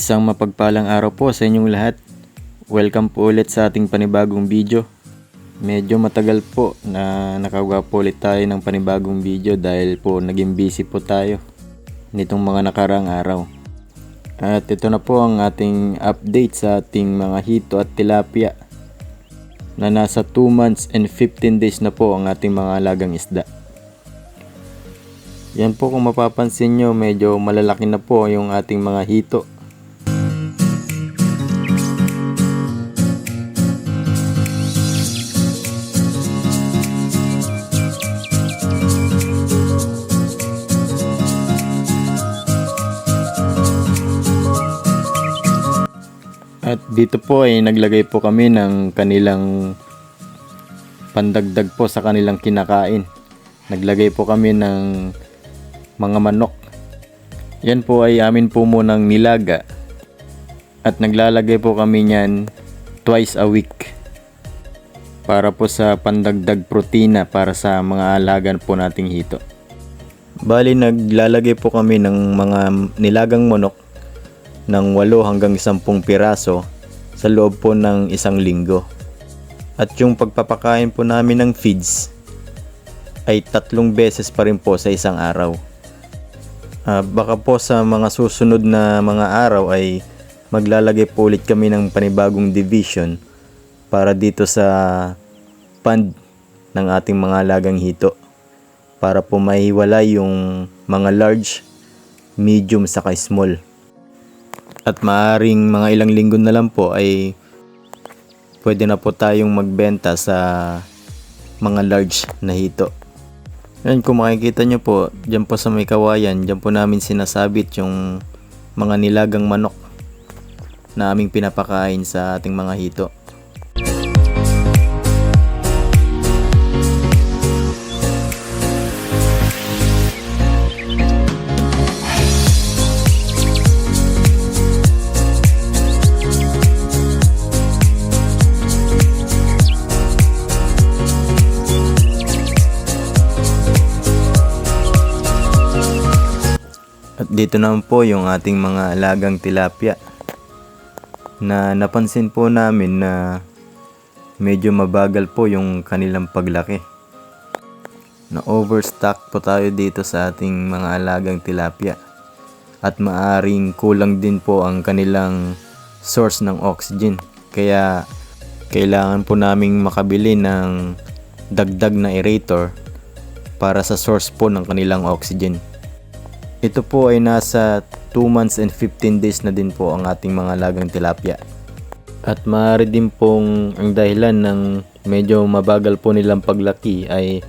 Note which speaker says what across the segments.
Speaker 1: Isang mapagpalang araw po sa inyong lahat. Welcome po ulit sa ating panibagong video. Medyo matagal po na nakagawa po ulit tayo ng panibagong video dahil po naging busy po tayo nitong mga nakaraang araw. At ito na po ang ating update sa ating mga hito at tilapia na nasa 2 months and 15 days na po ang ating mga alagang isda. Yan po kung mapapansin nyo, medyo malalaki na po yung ating mga hito. At dito po ay naglagay po kami ng kanilang pandagdag po sa kanilang kinakain. Naglagay po kami ng mga manok. Yan po ay amin po munang nilaga. At naglalagay po kami niyan twice a week. Para po sa pandagdag protina para sa mga alagan po nating hito. Bali naglalagay po kami ng mga nilagang manok ng 8 hanggang 10 piraso sa loob po ng isang linggo. At yung pagpapakain po namin ng feeds ay tatlong beses pa rin po sa isang araw. Ah, baka po sa mga susunod na mga araw ay maglalagay po ulit kami ng panibagong division para dito sa pond ng ating mga alagang hito para po maiwalay yung mga large, medium saka small. At maaring mga ilang linggo na lang po ay pwede na po tayong magbenta sa mga large na hito. Yan kung makikita nyo po, dyan po sa may kawayan, dyan po namin sinasabit yung mga nilagang manok na aming pinapakain sa ating mga hito. Dito naman po yung ating mga alagang tilapia na napansin po namin na medyo mabagal po yung kanilang paglaki. Na overstock po tayo dito sa ating mga alagang tilapia at maaring kulang din po ang kanilang source ng oxygen. Kaya kailangan po naming makabili ng dagdag na aerator para sa source po ng kanilang oxygen. Ito po ay nasa 2 months and 15 days na din po ang ating mga lagang tilapia. At maaari din pong ang dahilan ng medyo mabagal po nilang paglaki ay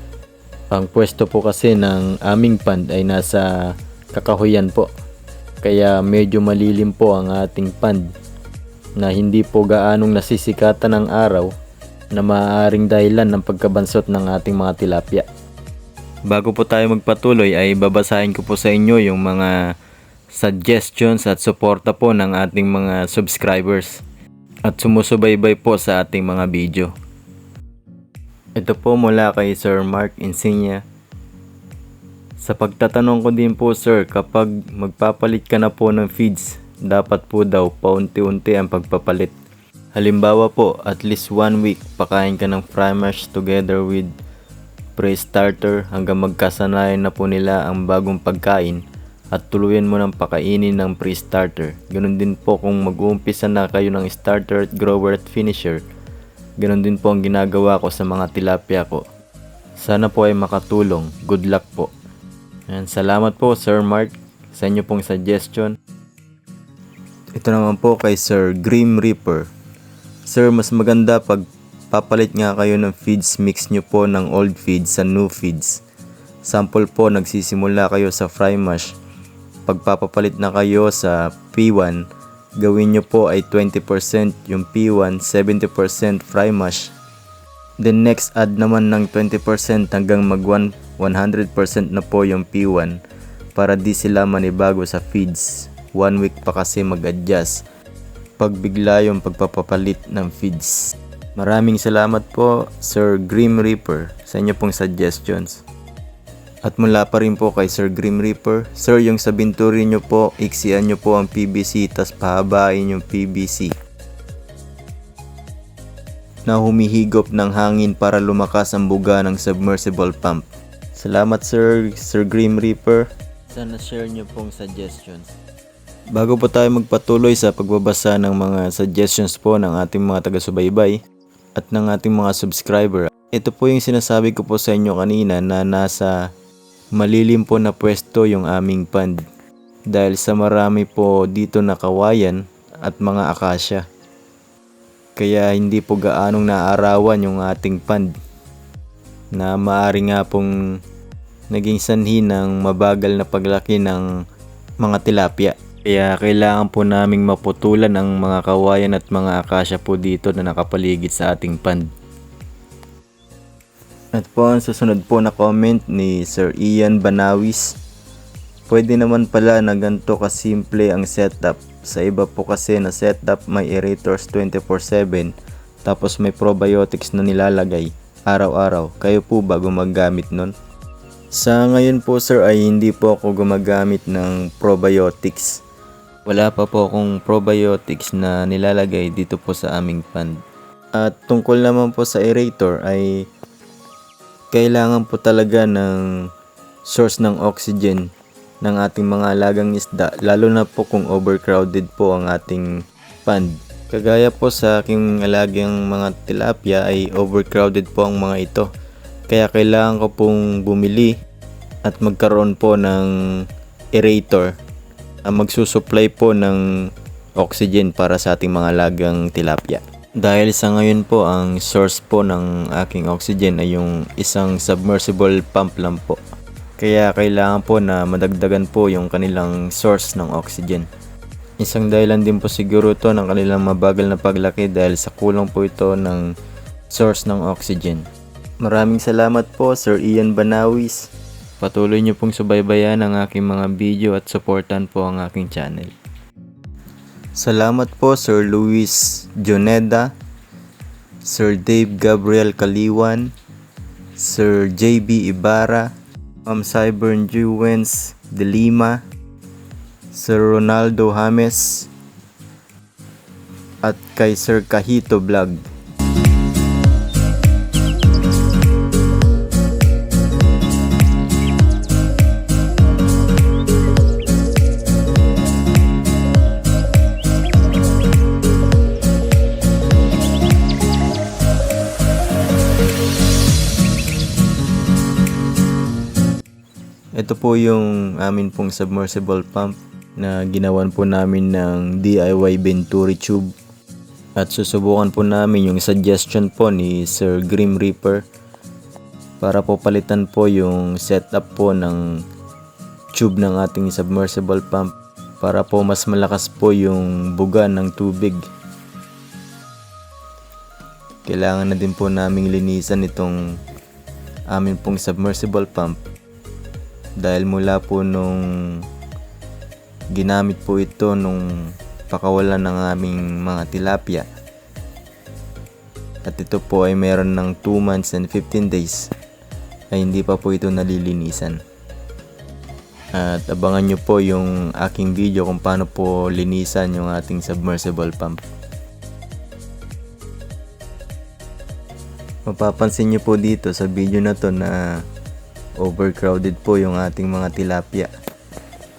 Speaker 1: ang pwesto po kasi ng aming pond ay nasa kakahuyan po. Kaya medyo malilim po ang ating pond na hindi po gaanong nasisikatan ng araw na maaaring dahilan ng pagkabansot ng ating mga tilapia. Bago po tayo magpatuloy ay babasahin ko po sa inyo yung mga suggestions at suporta po ng ating mga subscribers at sumusubaybay po sa ating mga video. Ito po mula kay Sir Mark Insignia. Sa pagtatanong ko din po sir, kapag magpapalit ka na po ng feeds, dapat po daw paunti-unti ang pagpapalit. Halimbawa po, at least one week, pakain ka ng fry together with pre-starter hanggang magkasanayan na po nila ang bagong pagkain at tuluyan mo ng pakainin ng pre-starter. Ganon din po kung mag-uumpisa na kayo ng starter at grower at finisher. Ganon din po ang ginagawa ko sa mga tilapia ko. Sana po ay makatulong. Good luck po. Ayan, salamat po Sir Mark sa inyo pong suggestion. Ito naman po kay Sir Grim Reaper. Sir, mas maganda pag papalit nga kayo ng feeds mix nyo po ng old feeds sa new feeds. Sample po, nagsisimula kayo sa fry mash. Pagpapapalit na kayo sa P1, gawin nyo po ay 20% yung P1, 70% fry mash. Then next add naman ng 20% hanggang mag 100% na po yung P1 para di sila manibago sa feeds. One week pa kasi mag-adjust pag bigla yung pagpapapalit ng feeds. Maraming salamat po Sir Grim Reaper sa inyo pong suggestions. At mula pa rin po kay Sir Grim Reaper, Sir yung sa binturi nyo po, iksian nyo po ang PVC tas pahabain yung PVC na humihigop ng hangin para lumakas ang buga ng submersible pump. Salamat Sir, Sir Grim Reaper. Sana share nyo pong suggestions. Bago po tayo magpatuloy sa pagbabasa ng mga suggestions po ng ating mga taga-subaybay at ng ating mga subscriber, ito po yung sinasabi ko po sa inyo kanina na nasa malilim po na pwesto yung aming pond dahil sa marami po dito na kawayan at mga akasya. Kaya hindi po gaanong naarawan yung ating pond na maari nga pong naging sanhi ng mabagal na paglaki ng mga tilapia. Kaya kailangan po naming maputulan ang mga kawayan at mga akasya po dito na nakapaligid sa ating pond. At po ang susunod po na comment ni Sir Ian Banawis. Pwede naman pala na ganito kasimple ang setup. Sa iba po kasi na setup may aerators 24-7 tapos may probiotics na nilalagay araw-araw. Kayo po ba gumagamit nun? Sa ngayon po sir ay hindi po ako gumagamit ng probiotics. Wala pa po akong probiotics na nilalagay dito po sa aming pond. At tungkol naman po sa aerator ay kailangan po talaga ng source ng oxygen ng ating mga alagang isda lalo na po kung overcrowded po ang ating pond. Kagaya po sa aking alagang mga tilapia ay overcrowded po ang mga ito. Kaya kailangan ko pong bumili at magkaroon po ng aerator na magsusupply po ng oxygen para sa ating mga alagang tilapia. Dahil sa ngayon po ang source po ng aking oxygen ay yung isang submersible pump lang po. Kaya kailangan po na madagdagan po yung kanilang source ng oxygen. Isang dahilan din po siguro to ng kanilang mabagal na paglaki dahil sa kulang po ito ng source ng oxygen. Maraming salamat po Sir Ian Banawis. Patuloy niyo pong subaybayan ang aking mga video at supportan po ang aking channel. Salamat po Sir Luis Joneda, Sir Dave Gabriel Kaliwan, Sir JB Ibarra, Ma'am Cybern Jewens de Lima, Sir Ronaldo James, at kay Sir Kahito Vlog. Ito po yung amin pong submersible pump na ginawan po namin ng DIY Venturi tube. At susubukan po namin yung suggestion po ni Sir Grim Reaper para po palitan po yung setup po ng tube ng ating submersible pump para po mas malakas po yung buga ng tubig. Kailangan na din po naming linisan itong amin pong submersible pump dahil mula po nung ginamit po ito nung pakawalan ng aming mga tilapia. At ito po ay meron ng 2 months and 15 days ay hindi pa po ito nalilinisan. At abangan nyo po yung aking video kung paano po linisan yung ating submersible pump. Mapapansin nyo po dito sa video na to na overcrowded po yung ating mga tilapia.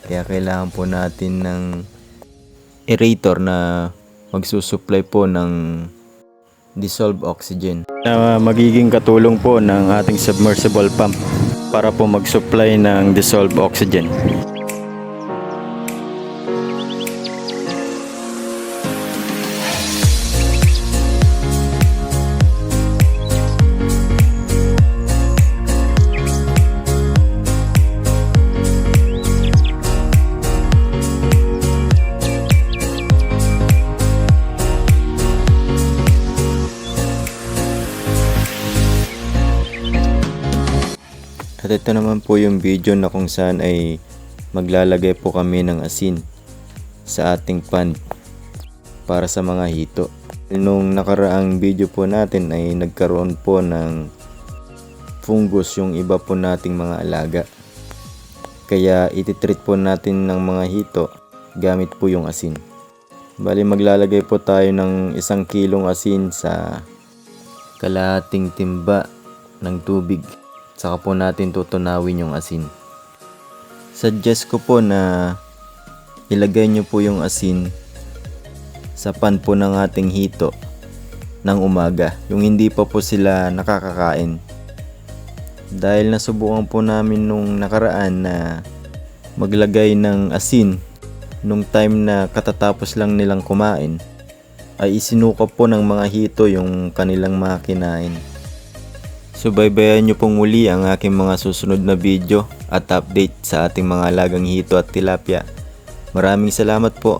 Speaker 1: Kaya kailangan po natin ng aerator na magsusupply po ng dissolved oxygen. Na magiging katulong po ng ating submersible pump para po mag-supply ng dissolved oxygen. At ito naman po yung video na kung saan ay maglalagay po kami ng asin sa ating pan para sa mga hito. Nung nakaraang video po natin ay nagkaroon po ng fungus yung iba po nating mga alaga. Kaya ititreat po natin ng mga hito gamit po yung asin. Bali maglalagay po tayo ng isang kilong asin sa kalahating timba ng tubig. Saka po natin tutunawin yung asin. Suggest ko po na ilagay nyo po yung asin sa pan po ng ating hito ng umaga. Yung hindi pa po sila nakakakain. Dahil nasubukan po namin nung nakaraan na maglagay ng asin nung time na katatapos lang nilang kumain ay isinuka po ng mga hito yung kanilang mga kinain. Subaybayan nyo pong muli ang aking mga susunod na video at update sa ating mga alagang hito at tilapia. Maraming salamat po.